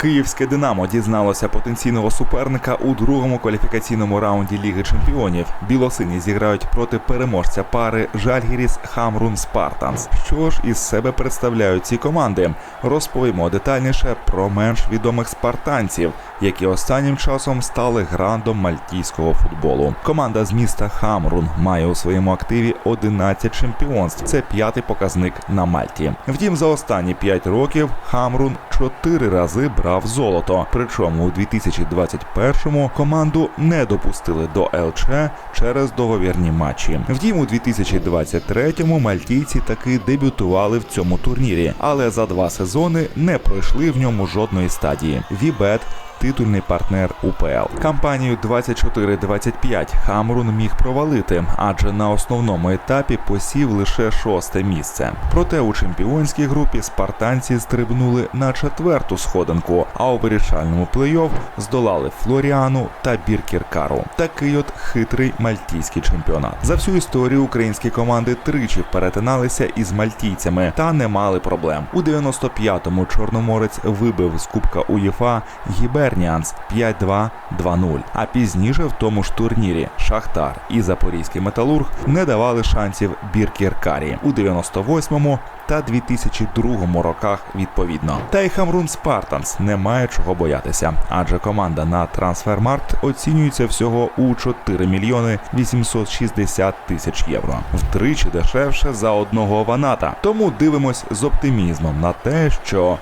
Київське Динамо дізналося потенційного суперника у другому кваліфікаційному раунді Ліги Чемпіонів. Білосині зіграють проти переможця пари Жальгіріс Хамрун Спартанс. Що ж із себе представляють ці команди? Розповімо детальніше про менш відомих спартанців, які останнім часом стали грандом мальтійського футболу. Команда з міста Хамрун має у своєму активі 11 чемпіонств. Це п'ятий показник на Мальті. Втім, за останні 5 років Хамрун чотири рази брав золото. Причому у 2021-му команду не допустили до ЛЧ через договірні матчі. Втім, у 2023-му мальтійці таки дебютували в цьому турнірі, але за два сезони не пройшли в ньому жодної стадії. Вібет титульний партнер УПЛ. Кампанію 24-25 Хамрун міг провалити, адже на основному етапі посів лише шосте місце. Проте у чемпіонській групі спартанці стрибнули на четверту сходинку, а у вирішальному плей-офф здолали Флоріану та Біркіркару. Такий от хитрий мальтійський чемпіонат. За всю історію українські команди тричі перетиналися із мальтійцями та не мали проблем. У 95-му Чорноморець вибив з Кубка УЄФА Гіберніанс 5-2 2-0. А пізніше в тому ж турнірі Шахтар і Запорізький металург не давали шансів Біркіркарі у 98-му та 2002 роках відповідно. Та й Хамрун Спартанс не має чого боятися, адже команда на трансфермаркт оцінюється всього у 4 мільйони 860 тисяч євро, втричі дешевше за одного ваната. Тому дивимось з оптимізмом на те, що